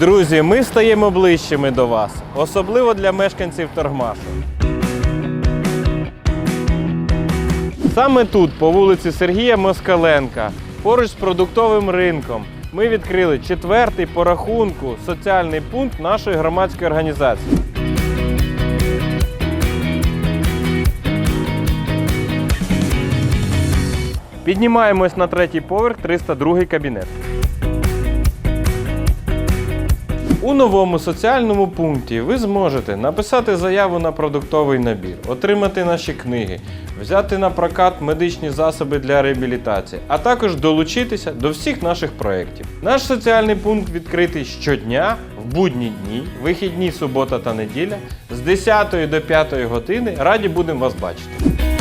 Друзі, ми стаємо ближчими до вас, особливо для мешканців Торгмашу. Саме тут, по вулиці Сергія Москаленка, поруч з продуктовим ринком, ми відкрили четвертий по рахунку соціальний пункт нашої громадської організації. Піднімаємось на третій поверх, 302 кабінет. У новому соціальному пункті ви зможете написати заяву на продуктовий набір, отримати наші книги, взяти на прокат медичні засоби для реабілітації, а також долучитися до всіх наших проєктів. Наш соціальний пункт відкритий щодня, в будні дні, вихідні субота та неділя з 10 до 5 години. Раді будемо вас бачити.